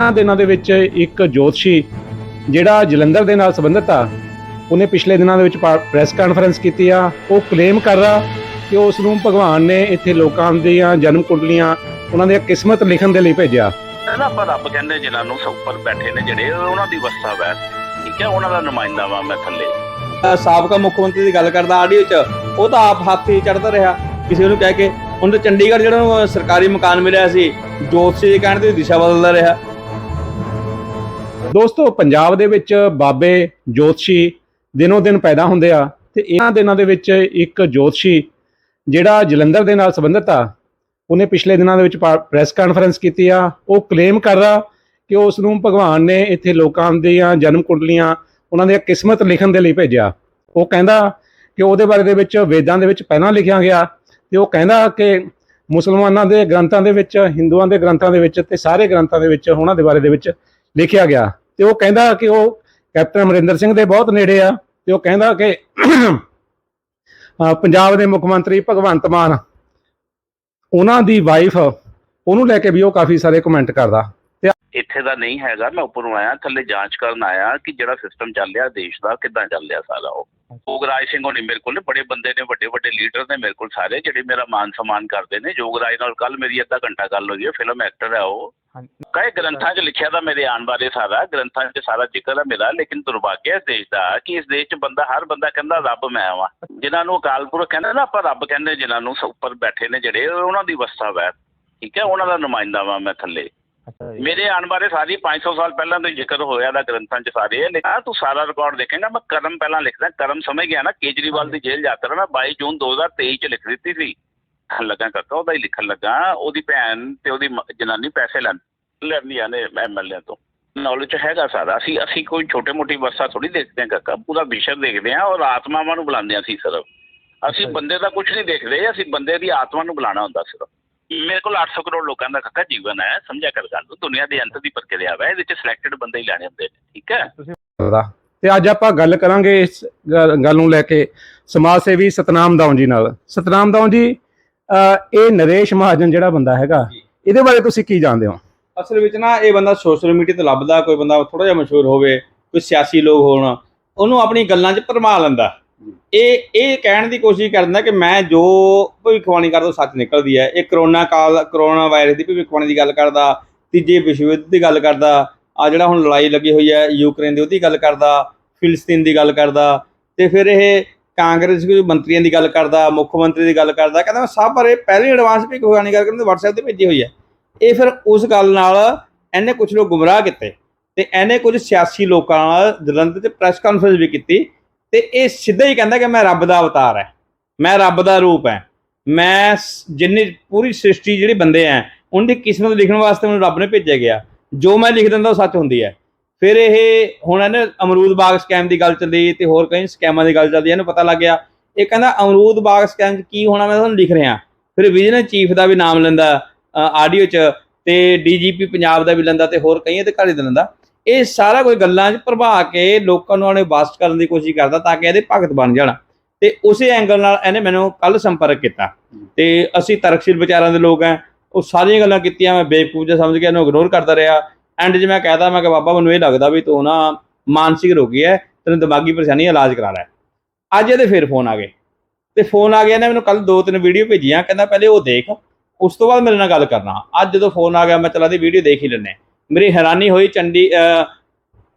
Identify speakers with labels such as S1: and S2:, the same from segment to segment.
S1: ਇਹਨਾਂ ਦਿਨਾਂ ਦੇ ਵਿੱਚ ਇੱਕ ਜੋਤਸ਼ੀ ਜਿਹੜਾ ਜਲੰਧਰ ਦੇ ਨਾਲ ਸੰਬੰਧਿਤ ਆ ਉਹਨੇ ਪਿਛਲੇ ਦਿਨਾਂ ਦੇ ਵਿੱਚ ਪ੍ਰੈਸ ਕਾਨਫਰੰਸ ਕੀਤੀ ਆ ਉਹ ਕਲੇਮ ਕਰ ਰਿਹਾ ਕਿ ਉਸ ਨੂੰ ਭਗਵਾਨ ਨੇ ਇੱਥੇ ਲੋਕਾਂ ਦੀਆਂ ਜਨਮ ਕੁੰਡਲੀਆਂ ਉਹਨਾਂ ਦੀਆਂ ਕਿਸਮਤ ਲਿਖਣ ਦੇ ਲਈ ਭੇਜਿਆ।
S2: ਆਪਾਂ ਰੱਬ ਕਹਿੰਦੇ ਜਿਨ੍ਹਾਂ ਨੂੰ ਸਭ ਉੱਪਰ ਬੈਠੇ ਨੇ ਜਿਹੜੇ ਉਹਨਾਂ ਦੀ ਵਸਤਾ ਵੈ। ਠੀਕ ਹੈ ਉਹਨਾਂ ਦਾ ਨੁਮਾਇੰਦਾ ਵਾਂ ਮੈਂ ਥੱਲੇ।
S3: ਸਾਬਕਾ ਮੁੱਖ ਮੰਤਰੀ ਦੀ ਗੱਲ ਕਰਦਾ ਆਡੀਓ 'ਚ ਉਹ ਤਾਂ ਆਪ ਹਾਥੀ ਚੜਦਾ ਰਿਹਾ। ਕਿਸੇ ਨੂੰ ਕਹਿ ਕੇ ਹੁਣ ਤਾਂ ਚੰਡੀਗੜ੍ਹ ਜਿਹੜਾ ਉਹਨੂੰ ਸਰਕਾਰੀ ਮਕਾਨ ਮਿਲਿਆ ਸੀ ਜੋਤਸ਼ੀ ਦੇ ਕਹਿਣ ਤੇ ਦਿਸ਼ਾ ਬਦਲਦਾ ਰਿਹਾ।
S1: ਦੋਸਤੋ, ਪੰਜਾਬ ਦੇ ਵਿੱਚ ਬਾਬੇ ਜੋਤਸ਼ੀ ਦਿਨੋਂ ਦਿਨ ਪੈਦਾ ਹੁੰਦੇ ਆ ਤੇ ਇਹਨਾਂ ਦਿਨਾਂ ਦੇ ਵਿੱਚ ਇੱਕ ਜੋਤਸ਼ੀ ਜਿਹੜਾ ਜਲੰਧਰ ਦੇ ਨਾਲ ਸੰਬੰਧਿਤ ਆ, ਉਹਨੇ ਪਿਛਲੇ ਦਿਨਾਂ ਦੇ ਵਿੱਚ ਪ੍ਰੈਸ ਕਾਨਫਰੰਸ ਕੀਤੀ ਆ। ਉਹ ਕਲੇਮ ਕਰ ਰਿਹਾ ਕਿ ਉਸ ਨੂੰ ਭਗਵਾਨ ਨੇ ਇੱਥੇ ਲੋਕਾਂ ਦੀਆਂ ਜਨਮ ਕੁੰਡਲੀਆਂ, ਉਹਨਾਂ ਦੀਆਂ ਕਿਸਮਤ ਲਿਖਣ ਦੇ ਲਈ ਭੇਜਿਆ। ਉਹ ਕਹਿੰਦਾ ਕਿ ਉਹਦੇ ਬਾਰੇ ਦੇ ਵਿੱਚ ਵੇਦਾਂ ਦੇ ਵਿੱਚ ਪਹਿਲਾਂ ਲਿਖਿਆ ਗਿਆ ਤੇ ਉਹ ਕਹਿੰਦਾ ਕਿ ਮੁਸਲਮਾਨਾਂ ਦੇ ਗ੍ਰੰਥਾਂ ਦੇ ਵਿੱਚ, ਹਿੰਦੂਆਂ ਦੇ ਗ੍ਰੰਥਾਂ ਦੇ ਵਿੱਚ ਤੇ ਸਾਰੇ ਗ੍ਰੰਥਾਂ ਦੇ ਵਿੱਚ ਉਹਨਾਂ ਦੇ ਬਾਰੇ ਦੇ ਵਿੱਚ ਲਿਖਿਆ ਗਿਆ। ਤੇ ਉਹ ਕਹਿੰਦਾ ਕਿ ਉਹ ਕੈਪਟਨ ਅਮਰਿੰਦਰ ਸਿੰਘ ਦੇ ਬਹੁਤ ਨੇੜੇ ਆ ਤੇ ਉਹ ਕਹਿੰਦਾ ਕਿ ਪੰਜਾਬ ਦੇ ਮੁੱਖ ਮੰਤਰੀ ਭਗਵੰਤ ਮਾਨ, ਉਹਨਾਂ ਦੀ ਵਾਈਫ ਉਹਨੂੰ ਲੈ ਕੇ ਵੀ ਉਹ ਕਾਫੀ ਸਾਰੇ ਕਮੈਂਟ ਕਰਦਾ।
S2: ਇੱਥੇ ਦਾ ਨਹੀਂ ਹੈਗਾ, ਮੈਂ ਉੱਪਰੋਂ ਆਇਆ, ਥੱਲੇ ਜਾਂਚ ਕਰਨ ਆਇਆ ਕਿ ਜਿਹੜਾ ਸਿਸਟਮ ਚੱਲ ਰਿਹਾ ਦੇਸ਼ ਦਾ, ਕਿੱਦਾਂ ਚੱਲ ਰਿਹਾ ਸਾਰਾ ਉਹ। ਯੋਗਰਾਜ ਸਿੰਘ ਹੋਣੀ ਮੇਰੇ ਕੋਲ ਨੇ, ਬੜੇ ਬੰਦੇ ਨੇ, ਵੱਡੇ ਵੱਡੇ ਲੀਡਰ ਨੇ ਮੇਰੇ ਕੋਲ ਸਾਰੇ, ਜਿਹੜੇ ਮੇਰਾ ਮਾਨ ਸਨਮਾਨ ਕਰਦੇ ਨੇ। ਜੋਗਰਾਜ ਨਾਲ ਕੱਲ ਮੇਰੀ ਅੱਧਾ ਘੰਟਾ ਗੱਲ ਹੋਈ ਹੈ ਫਿਲਮ ਐਕਟਰ ਹੈ ਉਹ। ਕਈ ਗ੍ਰੰਥਾਂ 'ਚ ਲਿਖਿਆ ਤਾਂ ਮੇਰੇ ਆਉਣ ਬਾਰੇ ਸਾਰਾ ਗ੍ਰੰਥਾਂ 'ਚ ਸਾਰਾ ਜ਼ਿਕਰ ਹੈ ਮੇਰਾ ਲੇਕਿਨ ਦੁਰਭਾਗਿਆ ਇਸ ਦੇਸ਼ ਦਾ ਕਿ ਇਸ ਦੇਸ਼ 'ਚ ਬੰਦਾ ਹਰ ਬੰਦਾ ਕਹਿੰਦਾ ਰੱਬ ਮੈਂ ਵਾਂ। ਜਿਨ੍ਹਾਂ ਨੂੰ ਅਕਾਲ ਪੁਰਖ ਕਹਿੰਦੇ ਨਾ ਆਪਾਂ ਰੱਬ ਕਹਿੰਦੇ ਜਿਨ੍ਹਾਂ ਨੂੰ ਉੱਪਰ ਬੈਠੇ ਨੇ ਜਿਹੜੇ ਉਹਨਾਂ ਦੀ ਵਸਤਾ ਵੈ। ਠੀਕ ਹੈ ਉਹਨਾਂ ਦਾ ਨੁਮਾਇੰਦਾ ਵਾਂ ਮੈਂ ਥੱਲੇ। ਮੇਰੇ ਆਉਣ ਬਾਰੇ ਸਾਰੀ 500 ਸਾਲ ਪਹਿਲਾਂ ਤੋਂ ਜ਼ਿਕਰ ਹੋਇਆ ਦਾ ਗ੍ਰੰਥਾਂ 'ਚ ਸਾਰੇ। ਹੈ ਲੇਕਿਨ ਤੂੰ ਸਾਰਾ ਰਿਕਾਰਡ ਦੇਖੇਗਾ ਮੈਂ ਕਰਮ ਪਹਿਲਾਂ ਲਿਖਦਾ ਕਰਮ ਸਮਝ ਗਿਆ ਨਾ ਕੇਜਰੀਵਾਲ ਦੀ ਜੇਲ੍ਹ ਯਾਤਰਾ ਮੈਂ 22 ਜੂਨ 2023 'ਚ ਲਿਖ ਦਿੱਤੀ ਸੀ। ਲਿਖਣ ਲੱਗਾ ਕਾਕਾ ਉਹਦਾ ਹੀ ਲਿਖਣ ਲੱਗਾ। ਉਹਦੀ ਭੈਣ ਤੇ ਉਹਦੀ ਜਨਾਨੀ ਪੈਸੇ ਲੈਣ ਲੈਂਦੀਆਂ ਨੇ ਐਮਐਲਏ ਤੋਂ। ਨੌਲੇਜ ਹੈਗਾ ਸਾਰਾ। ਅਸੀਂ ਅਸੀਂ ਕੋਈ ਛੋਟੇ ਮੋਟੀ ਵਸਾ ਥੋੜੀ ਦੇਖਦੇ ਹਾਂ ਕਾਕਾ। ਪੂਰਾ ਵਿਸ਼ਵ ਦੇਖਦੇ ਹਾਂ ਔਰ ਆਤਮਾਵਾਂ ਨੂੰ ਬੁਲਾਉਂਦੇ ਹਾਂ ਅਸੀਂ ਸਿਰਫ। ਅਸੀਂ ਬੰਦੇ ਦਾ ਕੁਝ ਨਹੀਂ ਦੇਖਦੇ। ਅਸੀਂ ਬੰਦੇ ਦੀ ਆਤਮਾ ਨੂੰ ਬੁਲਾਉਣਾ ਹੁੰਦਾ ਸਿਰਫ। ਮੇਰੇ ਕੋਲ 800 ਕਰੋੜ ਲੋਕਾਂ ਦਾ ਕਾਕਾ ਜੀਵਨ ਹੈ। ਸਮਝਿਆ ਕਰ ਗੱਲ ਨੂੰ। ਦੁਨੀਆ ਦੇ ਅੰਤ ਦੀ ਪ੍ਰਕਿਰਿਆ ਹੈ ਇਹਦੇ ਚ ਸਿਲੈਕਟਡ ਬੰਦੇ ਹੀ ਲੈਣੇ ਹੁੰਦੇ ਨੇ। ਠੀਕ ਹੈ?
S1: ਤੇ ਅੱਜ ਆਪਾਂ ਗੱਲ ਕਰਾਂਗੇ ਇਸ ਗੱਲ ਨੂੰ ਲੈ ਕੇ ਸਮਾਜ ਸੇਵੀ ਸਤਨਾਮ ਦਾਉ ਜੀ ਨਾਲ। ਸਤਨਾਮ ਦਾਉ ਜੀ ਇਹ ਨਰੇਸ਼ ਮਹਾਜਨ ਜਿਹੜਾ ਬੰਦਾ ਹੈਗਾ। ਇਹਦੇ ਬਾਰੇ ਤੁਸੀਂ ਕੀ ਜਾਣਦੇ ਹੋ?
S3: ਅਸਲ ਵਿੱਚ ਨਾ ਇਹ ਬੰਦਾ ਸੋਸ਼ਲ ਮੀਡੀਆ ਤੇ ਲੱਭਦਾ ਕੋਈ ਬੰਦਾ ਥੋੜਾ ਜਿਹਾ ਮਸ਼ਹੂਰ ਹੋਵੇ ਕੋਈ ਸਿਆਸੀ ਲੋਕ ਹੋਣ ਉਹਨੂੰ ਆਪਣੀ ਗੱਲਾਂ 'ਚ ਭਰਮਾ ਲੈਂਦਾ। ਇਹ ਇਹ ਕਹਿਣ ਦੀ ਕੋਸ਼ਿਸ਼ ਕਰਦਾ ਕਿ ਮੈਂ ਜੋ ਭਵਿੱਖਬਾਣੀ ਕਰਦਾ ਸੱਚ ਨਿਕਲਦੀ ਹੈ। ਇਹ ਕਰੋਨਾ ਕਾਲ ਕਰੋਨਾ ਵਾਇਰਸ ਦੀ ਭਵਿੱਖਬਾਣੀ ਦੀ ਗੱਲ ਕਰਦਾ ਤੀਜੇ ਵਿਸ਼ਵ ਯੁੱਧ ਦੀ ਗੱਲ ਕਰਦਾ ਆ ਜਿਹੜਾ ਹੁਣ ਲੜਾਈ ਲੱਗੀ ਹੋਈ ਹੈ ਯੂਕਰੇਨ ਦੀ ਉਹਦੀ ਗੱਲ ਕਰਦਾ ਫਿਲਸਤੀਨ ਦੀ ਗੱਲ ਕਰਦਾ ਤੇ ਫਿਰ ਇਹ ਕਾਂਗਰਸ ਦੇ ਮੰਤਰੀਆਂ ਦੀ ਗੱਲ ਕਰਦਾ, ਮੁੱਖ ਮੰਤਰੀ ਦੀ ਗੱਲ ਕਰਦਾ, ਕਹਿੰਦਾ ਮੈਂ ਸਭ ਬਾਰੇ ਪਹਿਲੇ ਐਡਵਾਂਸ ਭਵਿੱਖਬਾਣੀ ਕਰਕੇ ਉਹਨੇ WhatsApp ਤੇ ਭੇਜੀ ਹੋਈ ਹੈ। ਇਹ ਫਿਰ ਉਸ ਗੱਲ ਨਾਲ ਇਹਨੇ ਕੁਝ ਲੋਕ ਗੁੰਮਰਾਹ ਕੀਤੇ ਤੇ ਇਹਨੇ ਕੁਝ ਸਿਆਸੀ ਲੋਕਾਂ ਨਾਲ ਜਲੰਧਰ 'ਚ ਪ੍ਰੈਸ ਕਾਨਫਰੰਸ ਵੀ ਕੀਤੀ ਤੇ ਇਹ ਸਿੱਧਾ ਹੀ ਕਹਿੰਦਾ ਕਿ ਮੈਂ ਰੱਬ ਦਾ ਅਵਤਾਰ ਹੈ, ਮੈਂ ਰੱਬ ਦਾ ਰੂਪ ਹੈ, ਮੈਂ ਜਿੰਨੀ ਪੂਰੀ ਸ੍ਰਿਸ਼ਟੀ ਜਿਹੜੀ ਬੰਦੇ ਆ ਉਹਨਾਂ ਦੀ ਕਿਸਮਤ ਲਿਖਣ ਵਾਸਤੇ ਮੈਨੂੰ ਰੱਬ ਨੇ ਭੇਜਿਆ ਗਿਆ। ਜੋ ਮੈਂ ਲਿਖ ਦਿੰਦਾ ਉਹ ਸੱਚ ਹੁੰਦੀ ਹੈ। ਫਿਰ ਇਹ ਹੁਣ ਇਹਨੇ ਅਮਰੂਦ ਬਾਗ ਸਕੈਮ ਦੀ ਗੱਲ ਚੱਲੀ ਤੇ ਹੋਰ ਕਈ ਸਕੈਮਾਂ ਦੀ ਗੱਲ ਚੱਲਦੀ ਇਹਨੂੰ ਪਤਾ ਲੱਗ ਗਿਆ। ਇਹ ਕਹਿੰਦਾ ਅਮਰੂਦ ਬਾਗ ਸਕੈਮ 'ਚ ਕੀ ਹੋਣਾ, ਮੈਂ ਤੁਹਾਨੂੰ ਲਿਖ ਰਿਹਾ। ਫਿਰ ਵਿਜੀਲੈਂਸ ਚੀਫ ਦਾ ਵੀ ਨਾਮ ਲੈਂਦਾ ਆਡੀਓ 'ਚ ਤੇ ਡੀਜੀਪੀ ਪੰਜਾਬ ਦਾ ਵੀ ਲੈਂਦਾ ਤੇ ਹੋਰ ਕਈ ਅਧਿਕਾਰੀ ਦਾ ਲੈਂਦਾ। ਇਹ ਸਾਰਾ ਕੋਈ ਗੱਲਾਂ 'ਚ ਪ੍ਰਭਾ ਕੇ ਲੋਕਾਂ ਨੂੰ ਉਹਨੇ ਬਾਸਟ ਕਰਨ ਦੀ ਕੋਸ਼ਿਸ਼ ਕਰਦਾ ਤਾਂ ਕਿ ਇਹਦੇ ਭਗਤ ਬਣ ਜਾਣ। ਤੇ ਉਸੇ ਐਂਗਲ ਨਾਲ ਇਹਨੇ ਮੈਨੂੰ ਕੱਲ ਸੰਪਰਕ ਕੀਤਾ। ਤੇ ਅਸੀਂ ਤਰਕਸ਼ੀਲ ਵਿਚਾਰਾਂ ਦੇ ਲੋਕ ਆ, ਉਹ ਸਾਰੀਆਂ ਗੱਲਾਂ ਕੀਤੀਆਂ, ਮੈਂ ਬੇਵਕੂਫ ਜਿਹਾ ਸਮਝ ਕੇ ਇਹਨੂੰ ਇਗਨੋਰ ਕਰਦਾ ਰਿਹਾ। ਐਂਡ ਜੇ ਮੈਂ ਕਹਿਤਾ ਮੈਂ ਕਿ ਬਾਬਾ, ਮੈਨੂੰ ਇਹ ਲੱਗਦਾ ਵੀ ਤੂੰ ਨਾ ਮਾਨਸਿਕ ਰੋਗੀ ਹੈ ਤੈਨੂੰ ਦਿਮਾਗੀ ਪਰੇਸ਼ਾਨੀ ਇਲਾਜ ਕਰਾ ਲੈ ਅੱਜ ਇਹਦੇ ਫਿਰ ਫੋਨ ਆ ਗਏ। ਤੇ ਫੋਨ ਆ ਗਿਆ ਨੇ ਮੈਨੂੰ ਕੱਲ ਦੋ ਤਿੰਨ ਵੀਡੀਓ ਭੇਜੀਆਂ, ਕਹਿੰਦਾ ਪਹਿਲੇ ਉਹ ਦੇਖ, ਉਸ ਤੋਂ ਬਾਅਦ ਮੇਰੇ ਨਾਲ ਗੱਲ ਕਰਨਾ। ਅੱਜ ਜਦੋਂ ਫੋਨ ਆ ਗਿਆ, ਮੈਂ ਚਲਾ ਦੀ ਵੀਡੀਓ ਦੇਖ ਹੀ ਲੈਣੇ ਮੇਰੀ ਹੈਰਾਨੀ ਹੋਈ, ਚੰਡੀ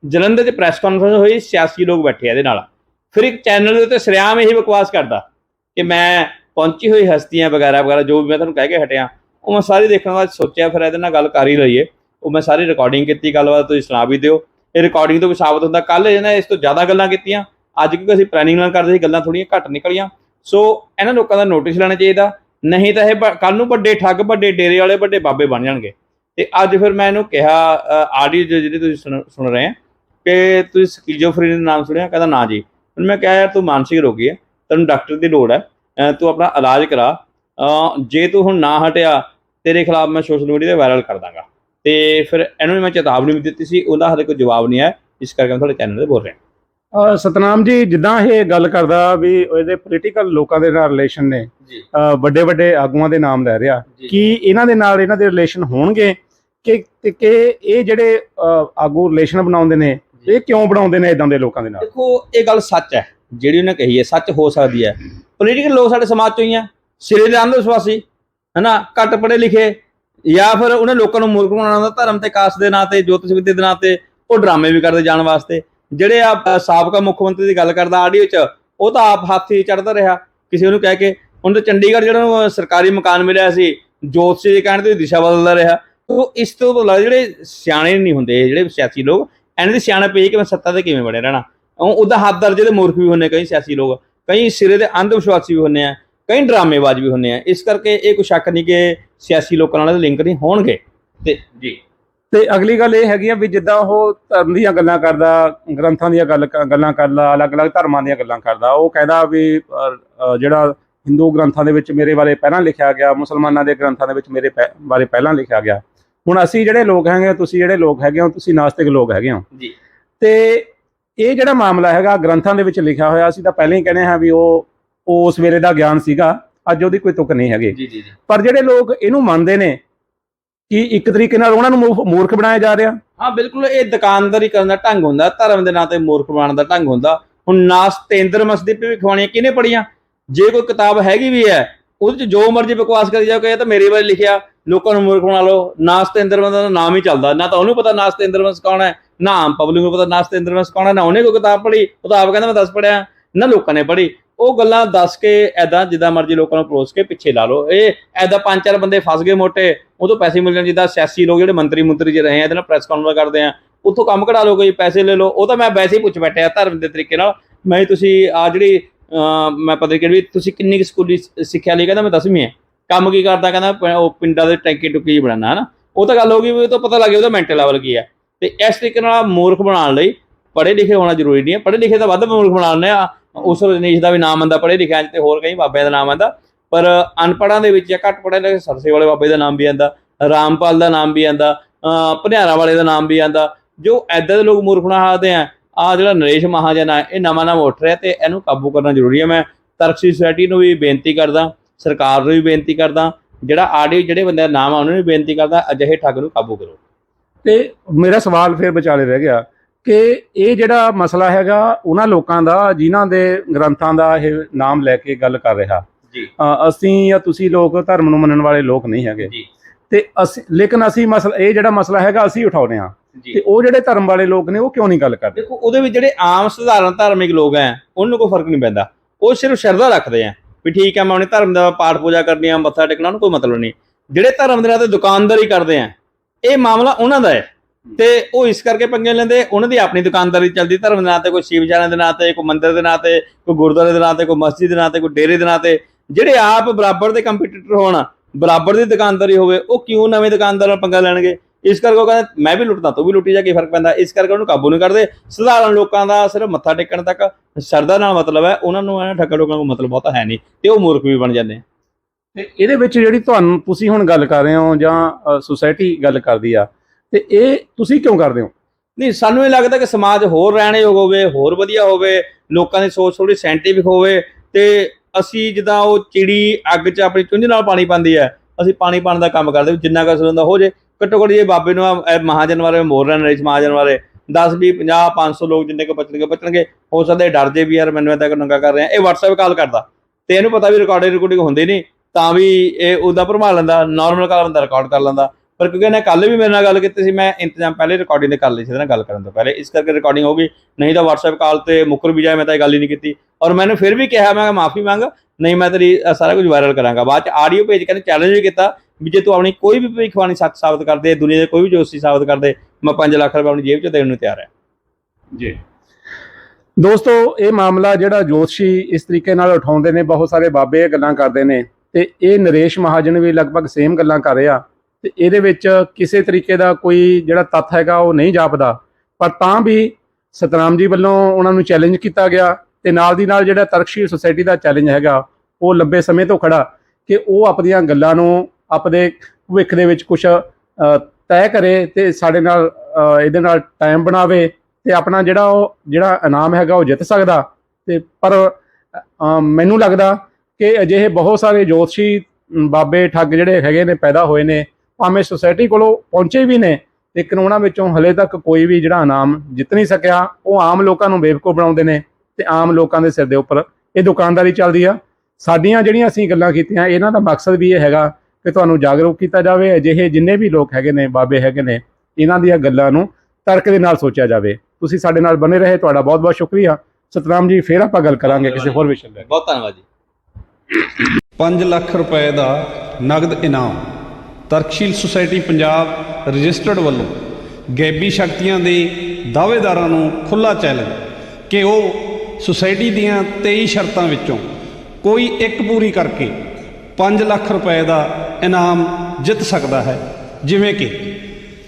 S3: ਜਲੰਧਰ 'ਚ ਪ੍ਰੈਸ ਕਾਨਫਰੰਸ ਹੋਈ, ਸਿਆਸੀ ਲੋਕ ਬੈਠੇ ਇਹਦੇ ਨਾਲ। ਫਿਰ ਇੱਕ ਚੈਨਲ ਦੇ ਉੱਤੇ ਸਰਿਆਮ ਇਹੀ ਬਕਵਾਸ ਕਰਦਾ ਕਿ ਮੈਂ ਪਹੁੰਚੀ ਹੋਈ ਹਸਤੀਆਂ ਵਗੈਰਾ ਵਗੈਰਾ, ਜੋ ਵੀ ਮੈਂ ਤੁਹਾਨੂੰ ਕਹਿ ਕੇ ਹਟਿਆ, ਉਹ ਮੈਂ ਸਾਰੀ ਦੇਖਣ ਦਾ ਸੋਚਿਆ, ਫਿਰ ਇਹਦੇ ਨਾਲ ਗੱਲ ਕਰ ਹੀ ਲਈਏ। ਉਹ ਮੈਂ ਸਾਰੀ ਰਿਕਾਰਡਿੰਗ ਕੀਤੀ, ਗੱਲਬਾਤ ਤੁਸੀਂ ਸੁਣਾ ਵੀ ਦਿਓ। ਇਹ ਰਿਕਾਰਡਿੰਗ ਤੋਂ ਵੀ ਸਾਬਤ ਹੁੰਦਾ ਕੱਲ ਇਹਨੇ ਇਸ ਤੋਂ ਜ਼ਿਆਦਾ ਗੱਲਾਂ ਕੀਤੀਆਂ। ਅੱਜ ਕਿਉਂਕਿ ਅਸੀਂ ਪਲੈਨਿੰਗ ਨਾਲ ਕਰਦੇ ਸੀ, ਗੱਲਾਂ ਥੋੜੀਆਂ ਘੱਟ ਨਿਕਲੀਆਂ। ਸੋ ਇਹਨਾਂ ਲੋਕਾਂ ਦਾ ਨੋਟਿਸ ਲੈਣਾ ਚਾਹੀਦਾ। ਨਹੀਂ ਤਾਂ ਇਹ ਕੱਲ ਨੂੰ ਵੱਡੇ ਠੱਗ, ਵੱਡੇ ਡੇਰੇ ਵਾਲੇ, ਵੱਡੇ ਬਾਬੇ ਬਣ ਜਾਣਗੇ। ਤੇ ਅੱਜ ਫਿਰ ਮੈਂ ਇਹਨੂੰ ਕਿਹਾ ਆਡੀਓ ਜਿਹੜੀ ਤੁਸੀਂ ਸੁਣ ਸੁਣ ਰਹੇ ਆ, ਕਿ ਤੁਸੀਂ ਸਕੀਜ਼ੋਫਰੇਨੀ ਦਾ ਨਾਮ ਸੁਣਿਆ, ਕਹਿੰਦਾ ਨਾ ਜੀ। ਫਿਰ ਮੈਂ ਕਿਹਾ, ਯਾਰ ਤੂੰ ਮਾਨਸਿਕ ਰੋਗੀ ਹੈ ਤੈਨੂੰ ਡਾਕਟਰ ਦੀ ਲੋੜ ਹੈ ਤੂੰ ਆਪਣਾ ਇਲਾਜ ਕਰਾ। ਜੇ ਤੂੰ ਹੁਣ ਨਾ ਹਟਿਆ, ਤੇਰੇ ਖਿਲਾਫ ਮੈਂ ਸੋਸ਼ਲ ਮੀਡੀਆ ਤੇ ਵਾਇਰਲ ਕਰ ਦਾਂਗਾ। ਤੇ ਫਿਰ ਇਹਨੂੰ ਵੀ ਮੈਂ ਚੇਤਾਵਨੀ ਵੀ ਦਿੱਤੀ ਸੀ ਉਹਦਾ ਹਲੇ ਕੋਈ ਜਵਾਬ ਨਹੀਂ ਆਇਆ ਇਸ ਕਰਕੇ ਮੈਂ ਤੁਹਾਡੇ ਚੈਨਲ ਤੇ ਬੋਲ ਰਿਹਾ।
S1: ਸਤਨਾਮ ਜੀ ਜਿੱਦਾਂ ਇਹ ਗੱਲ ਕਰਦਾ ਵੀ ਇਹਦੇ ਪੋਲੀਟੀਕਲ ਲੋਕਾਂ ਦੇ ਨਾਲ ਰਿਲੇਸ਼ਨ ਨੇ ਵੱਡੇ ਵੱਡੇ ਆਗੂਆਂ ਦੇ ਨਾਮ ਲੈ ਰਿਹਾ। ਕੀ ਇਹਨਾਂ ਦੇ ਨਾਲ ਇਹਨਾਂ ਦੇ ਰਿਲੇਸ਼ਨ ਹੋਣਗੇ? ਕਿ ਕਿ- ਇਹ ਜਿਹੜੇ ਆਗੂ ਰਿਲੇਸ਼ਨ ਬਣਾਉਂਦੇ ਨੇ ਇਹ ਕਿਉਂ ਬਣਾਉਂਦੇ ਨੇ ਇਦਾਂ ਦੇ ਲੋਕਾਂ ਦੇ ਨਾਲ?
S3: ਦੇਖੋ ਇਹ ਗੱਲ ਸੱਚ ਹੈ ਜਿਹੜੀ ਉਹਨੇ ਕਹੀ ਹੈ ਸੱਚ ਹੋ ਸਕਦੀ ਹੈ। ਪੋਲੀਟੀਕਲ ਲੋਕ ਸਾਡੇ ਸਮਾਜ ਚੋਂ ਹੀ ਆ ਸਿਰੇ ਦੇ ਅੰਧ ਵਿਸ਼ਵਾਸੀ ਹਨਾ? ਘੱਟ ਪੜ੍ਹੇ ਲਿਖੇ ਜਾਂ ਫਿਰ ਉਹਨਾਂ ਲੋਕਾਂ ਨੂੰ ਮੂਰਖ ਬਣਾਉਣ ਦਾ ਧਰਮ ਤੇ ਕਾਸਟ ਦੇ ਨਾਂ ਤੇ ਜੋਤਿਸ਼ ਵਿੱਦਿਆ ਦੇ ਨਾਂ ਤੇ, ਉਹ ਡਰਾਮੇ ਵੀ ਕਰਦੇ ਜਾਣ ਵਾਸਤੇ। ਜਿਹੜੇ ਆ ਸਾਬਕਾ ਮੁੱਖ ਮੰਤਰੀ ਦੀ ਗੱਲ ਕਰਦਾ ਆਡੀਓ 'ਚ, ਉਹ ਤਾਂ ਆਪ ਹਾਥੀ ਚੜਦਾ ਰਿਹਾ। ਕਿਸੇ ਨੂੰ ਕਹਿ ਕੇ, ਹੁਣ ਤਾਂ ਚੰਡੀਗੜ੍ਹ ਜਿਹੜਾ ਉਹਨੂੰ ਸਰਕਾਰੀ ਮਕਾਨ ਮਿਲਿਆ ਸੀ ਜੋਤਿਸ਼ ਦੇ ਕਹਿਣ ਤੇ ਦਿਸ਼ਾ ਬਦਲਦਾ ਰਿਹਾ। ਉਹ ਇਸ ਤੋਂ ਤੋਂ ਜਿਹੜੇ ਸਿਆਣੇ ਨਹੀਂ ਹੁੰਦੇ, ਜਿਹੜੇ ਸਿਆਸੀ ਲੋਕ, ਇਹਨਾਂ ਦੀ ਸਿਆਣਪ ਇਹ ਕਿ ਮੈਂ ਸੱਤਾ ਤੇ ਕਿਵੇਂ ਬਣੇ ਰਹਿਣਾ। ਉਹ ਉਹਦਾ ਹੱਥ ਦਰਜੇ ਦੇ ਮੂਰਖ ਵੀ ਹੁੰਨੇ ਕਈ ਸਿਆਸੀ ਲੋਕ, ਕਈ ਸਿਰੇ ਦੇ ਅੰਧ ਵਿਸ਼ਵਾਸੀ ਵੀ ਹੁੰਨੇ ਆ। ਕਈ ਡਰਾਮੇਬਾਜ਼ ਵੀ ਹੁੰਨੇ ਆ। ਇਸ ਕਰਕੇ ਇਹ ਕੋਈ ਸ਼ੱਕ ਨਹੀਂ ਕਿ ਸਿਆਸੀ ਲੋਕਾਂ ਨਾਲ ਲਿੰਕ ਨਹੀਂ ਹੋਣਗੇ। ਤੇ ਜੀ।
S1: ਤੇ ਅਗਲੀ ਗੱਲ ਇਹ ਹੈਗੀ ਆ ਵੀ ਜਿੱਦਾਂ ਉਹ ਧਰਮ ਦੀਆਂ ਗੱਲਾਂ ਕਰਦਾ ਗ੍ਰੰਥਾਂ ਦੀਆਂ ਗੱਲ ਗੱਲਾਂ ਕਰਦਾ ਅਲੱਗ-ਅਲੱਗ ਧਰਮਾਂ ਦੀਆਂ ਗੱਲਾਂ ਕਰਦਾ ਉਹ ਕਹਿੰਦਾ ਵੀ ਜਿਹੜਾ ਹਿੰਦੂ ਗ੍ਰੰਥਾਂ ਦੇ ਵਿੱਚ ਮੇਰੇ ਬਾਰੇ ਪਹਿਲਾਂ ਲਿਖਿਆ ਗਿਆ ਮੁਸਲਮਾਨਾਂ ਦੇ ਗ੍ਰੰਥਾਂ ਦੇ ਵਿੱਚ ਮੇਰੇ ਬਾਰੇ ਪਹਿਲਾਂ ਲਿਖਿਆ ਗਿਆ। ਹੁਣ ਅਸੀਂ ਜਿਹੜੇ ਲੋਕ ਹੈਗੇ ਤੁਸੀਂ ਜਿਹੜੇ ਲੋਕ ਹੈਗੇ ਹੋ ਤੁਸੀਂ ਨਾਸਤਿਕ ਲੋਕ ਹੈਗੇ ਹੋ।
S3: ਜੀ।
S1: ਤੇ ਇਹ ਜਿਹੜਾ ਮਾਮਲਾ ਹੈਗਾ ਗ੍ਰੰਥਾਂ ਦੇ ਵਿੱਚ ਲਿਖਿਆ ਹੋਇਆ ਅਸੀਂ ਤਾਂ ਪਹਿਲਾਂ ਹੀ ਕਹਿੰਦੇ ਹਾਂ ਵੀ ਉਹ ਉਸ ਵੇਲੇ ਦਾ ਗਿਆਨ ਸੀਗਾ ਅੱਜ ਉਹਦੀ ਕੋਈ ਤੁਕ ਨਹੀਂ ਹੈਗੀ।
S3: ਜੀ ਜੀ ਜੀ।
S1: ਪਰ ਜਿਹੜੇ ਲੋਕ ਇਹਨੂੰ ਮੰਨਦੇ ਨੇ ਕਿ ਇੱਕ ਤਰੀਕੇ ਨਾਲ ਉਹਨਾਂ ਨੂੰ ਮੂਰਖ- ਬਣਾਇਆ ਜਾ ਰਿਹਾ।
S3: ਹਾਂ ਬਿਲਕੁਲ ਇਹ ਦੁਕਾਨਦਾਰੀ ਕਰਨ ਦਾ ਢੰਗ ਹੁੰਦਾ ਧਰਮ ਦੇ ਨਾਂ ਤੇ ਮੂਰਖ ਬਣਾਉਣ ਦਾ ਢੰਗ ਹੁੰਦਾ। ਹੁਣ ਨਾਸਤੇਂਦਰ ਮਸਦੀ ਭਵਿੱਖਬਾਣੀਆਂ ਕਿਹਨੇ ਪੜੀਆਂ ਜੇ ਕੋਈ ਕਿਤਾਬ ਹੈਗੀ ਵੀ ਹੈ ਉਹਦੇ ਚ ਜੋ ਮਰਜ਼ੀ ਬਕਵਾਸ ਕਰੀ ਜਾਓ ਕਿ ਇਹ ਤਾਂ ਮੇਰੇ ਬਾਰੇ ਲਿਖਿਆ ਲੋਕਾਂ ਨੂੰ ਮੂਰਖ ਬਣਾ ਲਓ। ਨਾਸਤੇਂਦਰ ਦਾ ਨਾਮ ਹੀ ਚੱਲਦਾ। ਨਾ ਤਾਂ ਉਹਨੂੰ ਪਤਾ ਨਾਸਤੇਂਦਰ ਮਸ ਕੌਣ ਹੈ ਨਾ ਆਮ ਪਬਲਿਕ ਨੂੰ ਪਤਾ ਨਾਸਤੇਂਦਰ ਮਸ ਕੌਣ ਹੈ ਨਾ ਉਹਨੇ ਕੋਈ ਕਿਤਾਬ ਪੜ੍ਹੀ। ਉਹ ਤਾਂ ਆਪ ਕਹਿੰਦਾ ਮੈਂ 10 ਪੜਿਆ ਨਾ ਲੋਕਾਂ ਨੇ ਪੜ੍ਹੀ। ਉਹ ਗੱਲਾਂ ਦੱਸ ਕੇ ਐਦਾਂ ਜਿੱਦਾਂ ਮਰਜ਼ੀ ਲੋਕਾਂ ਨੂੰ ਪਰੋਸ ਕੇ ਪਿੱਛੇ ਲਾ ਲਓ। ਇਹ ਐਦਾਂ ਪੰਜ ਚਾਰ ਬੰਦੇ ਫਸ ਗਏ ਮੋਟੇ, ਉਦੋਂ ਪੈਸੇ ਮਿਲ ਜਾਣ ਜਿੱਦਾਂ ਸਿਆਸੀ ਲੋਕ ਜਿਹੜੇ ਮੰਤਰੀ ਮੰਤਰੀ ਜੇ ਰਹੇ ਆ, ਇਹਦੇ ਨਾਲ ਪ੍ਰੈਸ ਕਾਨਫਰੰਸ ਕਰਦੇ ਆ। ਉੱਥੋਂ ਕੰਮ ਕਢਾ ਲਓ ਕੋਈ, ਪੈਸੇ ਲੈ ਲਓ। ਉਹ ਤਾਂ ਮੈਂ ਵੈਸੇ ਹੀ ਪੁੱਛ ਬੈਠਿਆ ਧਰਮ ਦੇ ਤਰੀਕੇ ਨਾਲ। ਮੈਂ ਤੁਸੀਂ ਆ ਜਿਹੜੀ ਮੈਂ ਪਤਾ ਨਹੀਂ ਵੀ ਤੁਸੀਂ ਕਿੰਨੀ ਕੁ ਸਕੂਲੀ ਸਿੱਖਿਆ ਲਈ? ਕਹਿੰਦਾ ਮੈਂ 10ਵੀਂ ਹੈ ਕੰਮ ਕੀ ਕਰਦਾ? ਕਹਿੰਦਾ ਪ- ਉਹ ਪਿੰਡਾਂ ਦੇ ਟੈਂਕੀ ਟੁੱਕੀ ਹੀ ਬਣਾਉਣਾ ਹਨਾ? ਉਹ ਤਾਂ ਗੱਲ ਹੋ ਗਈ ਵੀ ਉਹ ਤਾਂ ਪਤਾ ਲੱਗ ਗਿਆ ਉਹਦਾ ਮੈਂਟਲ ਲੈਵਲ ਕੀ ਹੈ ਤੇ ਇਸ ਤਰੀਕੇ ਨਾਲ ਮੂਰਖ ਬਣਾਉਣ ਲਈ ਪੜ੍ਹੇ ਲਿਖੇ ਹੋਣਾ ਜ਼ਰੂਰੀ ਨਹੀਂ ਹੈ ਪੜ੍ਹੇ ਲਿਖੇ ਤਾਂ ਵੱਧ ਮੂਰਖ ਬਣਾਉਂਦੇ ਆ। ਉਸ ਰਜਨੀਸ਼ ਦਾ ਵੀ ਨਾਮ ਆਂਦਾ ਪੜ੍ਹੇ ਲਿਖਿਆ ਤੇ ਹੋਰ ਕਈ ਬਾਬਿਆਂ ਦਾ ਨਾਮ ਆਂਦਾ ਪਰ ਅਨਪੜ੍ਹਾਂ ਦੇ ਵਿੱਚ ਜਾਂ ਘੱਟ ਪੜ੍ਹੇ ਲਿਖੇ ਸਰਸੇ ਵਾਲੇ ਬਾਬੇ ਦਾ ਨਾਮ ਵੀ ਆਂਦਾ ਰਾਮਪਾਲ ਦਾ ਨਾਮ ਵੀ ਆਂਦਾ ਭਨਿਆਰਾ ਵਾਲੇ ਦਾ ਨਾਮ ਵੀ ਆਂਦਾ ਜੋ ਐਦਾਂ ਦੇ ਲੋਕ ਮੂਰਖ ਬਣਾਉਂਦੇ ਆ ਆ ਜਿਹੜਾ ਨਰੇਸ਼ ਮਹਾਜਨ ਆ, ਇਹ ਨਵਾਂ ਨਾਮ ਉੱਠ ਰਿਹਾ ਤੇ ਇਹਨੂੰ ਕਾਬੂ ਕਰਨਾ ਜ਼ਰੂਰੀ ਹੈ ਮੈਂ ਤਰਕਸੀ ਸੁਸਾਇਟੀ ਨੂੰ ਵੀ ਬੇਨਤੀ ਕਰਦਾ, ਸਰਕਾਰ ਨੂੰ ਵੀ ਬੇਨਤੀ ਕਰਦਾ, ਜਿਹੜਾ ਆਡੀਓ ਜਿਹੜੇ ਬੰਦੇ ਦਾ ਨਾਮ ਆ, ਉਹਨਾਂ ਨੂੰ ਵੀ ਬੇਨਤੀ ਕਰਦਾ, ਅਜਿਹੇ ਠੱਗ ਨੂੰ ਕਾਬੂ ਕਰੋ।
S1: ਤੇ ਮੇਰਾ ਸਵਾਲ ਫਿਰ ਵਿਚਾਲੇ ਰਹਿ ਗਿਆ ਕਿ ਇਹ ਜਿਹੜਾ ਮਸਲਾ ਹੈਗਾ ਉਹਨਾਂ ਲੋਕਾਂ ਦਾ ਜਿਨ੍ਹਾਂ ਦੇ ਗ੍ਰੰਥਾਂ ਦਾ ਇਹ ਨਾਮ ਲੈ ਕੇ ਗੱਲ ਕਰ ਰਿਹਾ।
S3: ਜੀ।
S1: ਅਸੀਂ ਜਾਂ ਤੁਸੀਂ ਲੋਕ ਧਰਮ ਨੂੰ ਮੰਨਣ ਵਾਲੇ ਲੋਕ ਨਹੀਂ ਹੈਗੇ।
S3: ਜੀ।
S1: ਤੇ ਅਸੀਂ ਲੇਕਿਨ ਅਸੀਂ ਮਸਲਾ ਇਹ ਜਿਹੜਾ ਮਸਲਾ ਹੈਗਾ ਅਸੀਂ ਉਠਾਉਂਦੇ ਹਾਂ। ਤੇ ਉਹ ਜਿਹੜੇ ਧਰਮ ਵਾਲੇ ਲੋਕ ਨੇ ਉਹ ਕਿਉਂ ਨਹੀਂ ਗੱਲ ਕਰਦੇ?
S3: ਦੇਖੋ ਉਹਦੇ ਵਿੱਚ ਜਿਹੜੇ ਆਮ ਸਧਾਰਨ ਧਾਰਮਿਕ ਲੋਕ ਆ ਉਹਨਾਂ ਨੂੰ ਕੋਈ ਫ਼ਰਕ ਨਹੀਂ ਪੈਂਦਾ। ਉਹ ਸਿਰਫ ਸ਼ਰਧਾ ਰੱਖਦੇ ਆ ਵੀ ਠੀਕ ਹੈ ਮੈਂ ਆਪਣੇ ਧਰਮ ਦਾ ਪਾਠ ਪੂਜਾ ਕਰਨੀ ਆ ਮੱਥਾ ਟੇਕਣਾ ਉਹਨੂੰ ਕੋਈ ਮਤਲਬ ਨਹੀਂ। ਜਿਹੜੇ ਧਰਮ ਦੇ ਨਾਂ ਤੇ ਦੁਕਾਨਦਾਰੀ ਕਰਦੇ ਆ ਇਹ ਮਾਮਲਾ ਉਹਨਾਂ ਦਾ ਹੈ। ਤੇ ਉਹ ਇਸ ਕਰਕੇ ਪੰਗੇ ਲੈਂਦੇ, ਉਹਨਾਂ ਦੀ ਆਪਣੀ ਦੁਕਾਨਦਾਰੀ ਚੱਲਦੀ, ਧਰਮ ਦੇ ਨਾਂ ਤੇ ਕੋਈ ਸ਼ਿਵਜਾਨਾ ਦੇ ਨਾਂ ਤੇ, ਕੋਈ ਮੰਦਿਰ ਦੇ ਨਾਂ ਤੇ, ਕੋਈ ਗੁਰਦੁਆਰੇ ਦੇ ਨਾਂ ਤੇ, ਕੋਈ ਮਸਜਿਦ ਦੇ ਨਾਂ ਤੇ, ਕੋਈ ਡੇਰੇ ਦੇ ਨਾਂ ਤੇ, ਜਿਹੜੇ ਆਪ ਬਰਾਬਰ ਦੇ ਕੰਪੀਟੀਟਰ ਹੋਣ, ਬਰਾਬਰ ਦੀ ਦੁਕਾਨਦਾਰੀ ਹੋਵੇ, ਉਹ ਕਿਉਂ ਨਵੇਂ ਦੁਕਾਨਦਾਰ ਨਾਲ ਪੰਗਾ ਲੈਣਗੇ? ਇਸ ਕਰਕੇ ਉਹ ਕਹਿੰਦੇ, ਮੈਂ ਵੀ ਲੁੱਟਦਾ, ਤੂੰ ਵੀ ਲੁੱਟੀ ਜਾ, ਕੇ ਫ਼ਰਕ ਪੈਂਦਾ? ਇਸ ਕਰਕੇ ਉਹਨੂੰ ਕਾਬੂ ਨਹੀਂ ਕਰਦੇ। ਸਧਾਰਨ ਲੋਕਾਂ ਦਾ ਸਿਰਫ ਮੱਥਾ ਟੇਕਣ ਤੱਕ ਸ਼ਰਧਾ ਨਾਲ ਮਤਲਬ ਹੈ, ਉਹਨਾਂ ਨੂੰ ਐ ਠੱਗਾ ਲੋਕਾਂ ਨੂੰ ਮਤਲਬ ਬਹੁਤਾ ਹੈ ਨਹੀਂ ਤੇ ਉਹ ਮੂਰਖ ਵੀ ਬਣ ਜਾਂਦੇ ਆ।
S1: ਤੇ ਇਹਦੇ ਵਿੱਚ ਜਿਹੜੀ ਤੁਹਾਨੂੰ ਤੁਸੀਂ ਹੁਣ ਗੱਲ ਕਰ ਰਹੇ ਹੋ ਜਾਂ ਸੁਸਾਇਟੀ ਗੱਲ ਕਰਦੀ ਆ ਤੇ ਇਹ ਤੁਸੀਂ ਕਿਉਂ ਕਰਦੇ ਹੋ?
S3: ਨਹੀਂ, ਸਾਨੂੰ ਇਹ ਲੱਗਦਾ ਕਿ ਸਮਾਜ ਹੋਰ ਰਹਿਣਯੋਗ ਹੋਵੇ, ਹੋਰ ਵਧੀਆ ਹੋਵੇ, ਲੋਕਾਂ ਦੀ ਸੋਚ ਥੋੜੀ ਸਾਇੰਟੀਫਿਕ ਹੋਵੇ ਤੇ ਅਸੀਂ ਜਿੱਦਾਂ ਉਹ ਚਿੜੀ ਅੱਗ 'ਚ ਆਪਣੀ ਚੁੰਝ ਨਾਲ ਪਾਣੀ ਪਾਉਂਦੀ ਹੈ, ਅਸੀਂ ਪਾਣੀ ਪਾਣ ਦਾ ਕੰਮ ਕਰਦੇ ਜਿੰਨਾ ਕੁ ਹੁੰਦਾ, ਹੋ ਜੇ। ਘੱਟੋ ਘੱਟ ਜੇ ਬਾਬੇ ਨੂੰ ਆਹ- ਮਹਾਜਨ ਬਾਰੇ ਮੋਰ ਰਹਿਣ ਨਰੇਸ਼ ਮਹਾਜਨ ਬਾਰੇ 10 20 50 500 ਲੋਕ ਜਿੰਨੇ ਕੋ ਬਚਣਗੇ ਬਚਣਗੇ। ਹੋ ਸਕਦਾ ਇਹ ਡਰ ਜੇ ਵੀ ਯਾਰ, ਮੈਨੂੰ ਇਦਾਂ ਨੰਗਾ ਕਰ ਰਿਹਾ ਇਹ WhatsApp ਕਾਲ ਕਰਦਾ। ਤੇ ਇਹਨੂੰ ਪਤਾ ਵੀ ਰਿਕਾਰਡਿੰਗ ਰਿਕਾਰਡਿੰਗ ਹੁੰਦੀ ਨਹੀਂ, ਤਾਂ ਵੀ ਇਹ ਉਹਦਾ ਭਰਮਾ ਲੈਂਦਾ ਨਾਰਮਲ ਕਾਲ ਬੰਦਾ ਰਿਕਾਰਡ ਕਰ ਲੈਂਦਾ। ਪਰ ਕਿਉਂਕਿ ਇਹਨੇ ਕੱਲ ਵੀ ਮੇਰੇ ਨਾਲ ਗੱਲ ਕੀਤੀ ਸੀ ਮੈਂ ਇੰਤਜ਼ਾਮ ਪਹਿਲੇ ਰਿਕਾਰਡਿੰਗ ਦੇ ਕਰ ਲਈ ਸੀ ਇਹਦੇ ਨਾਲ ਗੱਲ ਕਰਨ ਤੋਂ ਪਹਿਲੇ। ਇਸ ਕਰਕੇ ਰਿਕਾਰਡਿੰਗ ਹੋ ਗਈ ਨਹੀਂ ਤਾਂ WhatsApp ਕਾਲ ਤੇ ਮੁੱਕਰ ਵੀ ਜਾਏ ਮੈਂ ਤਾਂ ਇਹ ਗੱਲ ਹੀ ਨਹੀਂ ਕੀਤੀ। ਔਰ ਮੈਨੂੰ ਫਿਰ ਵੀ ਕਿਹਾ ਮੈਂ ਮਾਫੀ ਮੰਗ ਨਹੀਂ ਮੈਂ ਤੇਰੀ ਸਾਰਾ ਕੁਝ ਵਾਇਰਲ ਕਰਾਂਗਾ। ਬਾਅਦ ਚ ਆਡੀਓ ਭੇਜ ਕੇ ਚੈਲੰਜ ਵੀ ਕੀਤਾ ਵੀ ਜੇ ਤੂੰ ਆਪਣੀ ਕੋਈ ਵੀ ਭਵਿੱਖਬਾਣੀ ਸੱਚ ਸਾਬਤ ਕਰਦੇ ਦੁਨੀਆ ਦੇ ਕੋਈ ਵੀ ਜੋਸ਼ੀ ਸਾਬਤ ਕਰਦੇ ਮੈਂ 5 ਲੱਖ ਰੁਪਏ ਆਪਣੀ ਜੇਬ ਚ ਦੇਣ ਨੂੰ ਤਿਆਰ ਹਾਂ।
S1: ਜੀ। ਦੋਸਤੋ ਇਹ ਮਾਮਲਾ ਜਿਹੜਾ ਜੋਤਸ਼ੀ ਇਸ ਤਰੀਕੇ ਨਾਲ ਉਠਾਉਂਦੇ ਨੇ ਬਹੁਤ ਸਾਰੇ ਬਾਬੇ ਇਹ ਗੱਲਾਂ ਕਰਦੇ ਨੇ ਤੇ ਇਹ ਨਰੇਸ਼ ਮਹਾਜਨ ਵੀ ਲਗਭਗ ਸੇਮ ਗੱਲਾਂ ਕਰ ਰਿਹਾ। ਤੇ ਇਹਦੇ ਵਿੱਚ ਕਿਸੇ ਤਰੀਕੇ ਦਾ ਕੋਈ ਜਿਹੜਾ ਤੱਥ ਹੈਗਾ ਉਹ ਨਹੀਂ ਜਾਪਦਾ। ਪਰ ਤਾਂ ਵੀ ਸਤਨਾਮ ਜੀ ਵੱਲੋਂ ਉਹਨਾਂ ਨੂੰ ਚੈਲੰਜ ਕੀਤਾ ਗਿਆ ਤੇ ਨਾਲ ਦੀ ਨਾਲ ਜਿਹੜਾ ਤਰਕਸ਼ੀਲ ਸੁਸਾਇਟੀ ਦਾ ਚੈਲੰਜ ਹੈਗਾ, ਉਹ ਲੰਬੇ ਸਮੇਂ ਤੋਂ ਖੜਾ ਕਿ ਉਹ ਆਪਣੀਆਂ ਗੱਲਾਂ ਨੂੰ ਆਪਣੇ ਭਵਿੱਖ ਦੇ ਵਿੱਚ ਕੁਝ ਤੈਅ ਕਰੇ ਤੇ ਸਾਡੇ ਨਾਲ ਇਹਦੇ ਨਾਲ ਟਾਈਮ ਬਣਾਵੇ ਤੇ ਆਪਣਾ ਜਿਹੜਾ ਉਹ, ਜਿਹੜਾ ਇਨਾਮ ਹੈਗਾ ਉਹ ਜਿੱਤ ਸਕਦਾ। ਤੇ ਪਰ ਮੈਨੂੰ ਲੱਗਦਾ ਕਿ ਅਜਿਹੇ ਬਹੁਤ ਸਾਰੇ ਜੋਤਸ਼ੀ, ਬਾਬੇ ਠੱਗ ਜਿਹੜੇ ਹੈਗੇ ਨੇ, ਪੈਦਾ ਹੋਏ ਨੇ ਭਾਵੇਂ ਸੁਸਾਇਟੀ ਕੋਲੋਂ ਪਹੁੰਚੇ ਵੀ ਨੇ ਲੇਕਿਨ ਉਹਨਾਂ ਵਿੱਚੋਂ ਹਲੇ ਤੱਕ ਕੋਈ ਵੀ ਜਿਹੜਾ ਇਨਾਮ ਜਿੱਤ ਨਹੀਂ ਸਕਿਆ ਉਹ ਆਮ ਲੋਕਾਂ ਨੂੰ ਬੇਵਕੂਫ ਬਣਾਉਂਦੇ ਨੇ ਤੇ ਆਮ ਲੋਕਾਂ ਦੇ ਸਿਰ ਦੇ ਉੱਪਰ ਇਹ ਦੁਕਾਨਦਾਰੀ ਚੱਲਦੀ ਆ। ਸਾਡੀਆਂ ਜਿਹੜੀਆਂ ਅਸੀਂ ਗੱਲਾਂ ਕੀਤੀਆਂ ਇਹਨਾਂ ਦਾ ਮਕਸਦ ਵੀ ਇਹ ਹੈਗਾ ਕਿ ਤੁਹਾਨੂੰ ਜਾਗਰੂਕ ਕੀਤਾ ਜਾਵੇ ਅਜਿਹੇ ਜਿੰਨੇ ਵੀ ਲੋਕ ਹੈਗੇ ਨੇ ਬਾਬੇ ਹੈਗੇ ਨੇ ਇਹਨਾਂ ਦੀਆਂ ਗੱਲਾਂ ਨੂੰ ਤਰਕ ਦੇ ਨਾਲ ਸੋਚਿਆ ਜਾਵੇ। ਤੁਸੀਂ ਸਾਡੇ ਨਾਲ ਬਨੇ ਰਹੇ ਤੁਹਾਡਾ ਬਹੁਤ ਬਹੁਤ ਸ਼ੁਕਰੀਆ। ਸਤਨਾਮ ਜੀ ਫੇਰ ਆਪਾਂ ਗੱਲ ਕਰਾਂਗੇ ਕਿਸੇ ਹੋਰ ਵਿਸ਼ੇ ਤੇ।
S3: ਬਹੁਤ ਧੰਨਵਾਦ ਜੀ।
S4: 5 ਲੱਖ ਰੁਪਏ ਦਾ ਨਗਦ ਇਨਾਮ। ਤਰਕਸ਼ੀਲ ਸੁਸਾਇਟੀ ਪੰਜਾਬ ਰਜਿਸਟਰਡ ਵੱਲੋਂ ਗੈਬੀ ਸ਼ਕਤੀਆਂ ਦੇ ਦਾਅਵੇਦਾਰਾਂ ਨੂੰ ਖੁੱਲਾ ਚੈਲੰਜ ਕਿ ਉਹ ਸੁਸਾਇਟੀ ਦੀਆਂ 23 ਸ਼ਰਤਾਂ ਵਿੱਚੋਂ ਕੋਈ ਇੱਕ ਪੂਰੀ ਕਰਕੇ 5 ਲੱਖ ਰੁਪਏ ਦਾ ਇਨਾਮ ਜਿੱਤ ਸਕਦਾ ਹੈ। ਜਿਵੇਂ ਕਿ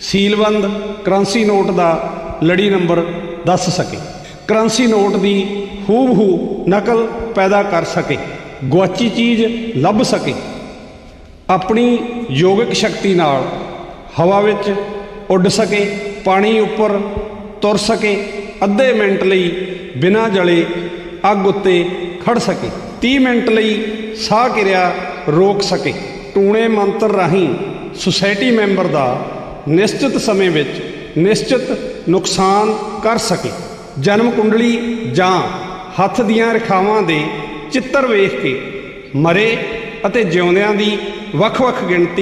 S4: ਸੀਲਬੰਦ ਕਰੰਸੀ ਨੋਟ ਦਾ ਲੜੀ ਨੰਬਰ ਦੱਸ ਸਕੇ। ਕਰੰਸੀ ਨੋਟ ਦੀ ਹੂਬਹੂ ਨਕਲ ਪੈਦਾ ਕਰ ਸਕੇ। ਗੁਆਚੀ ਚੀਜ਼ ਲੱਭ ਸਕੇ। ਆਪਣੀ ਯੋਗਿਕ ਸ਼ਕਤੀ ਨਾਲ ਹਵਾ ਵਿੱਚ ਉੱਡ ਸਕੇ, ਪਾਣੀ ਉੱਪਰ ਤੁਰ ਸਕੇ, ਅੱਧੇ ਮਿੰਟ ਲਈ ਬਿਨਾਂ ਜਲੇ ਅੱਗ ਉੱਤੇ ਖੜ ਸਕੇ 30 ਮਿੰਟ ਲਈ ਸਾਹ ਕਿਰਿਆ ਰੋਕ ਸਕੇ। ਟੂਣੇ ਮੰਤਰ ਰਾਹੀਂ ਸੁਸਾਇਟੀ ਮੈਂਬਰ ਦਾ ਨਿਸ਼ਚਿਤ ਸਮੇਂ ਵਿੱਚ ਨਿਸ਼ਚਿਤ ਨੁਕਸਾਨ ਕਰ ਸਕੇ। ਜਨਮ ਕੁੰਡਲੀ ਜਾਂ ਹੱਥ ਦੀਆਂ ਰੇਖਾਵਾਂ ਦੇ ਚਿੱਤਰ ਵੇਖ ਕੇ ਮਰੇ ਅਤੇ ਜਿਉਂਦਿਆਂ ਦੀ ਵੱਖ-ਵੱਖ ਗਿਣਤੀ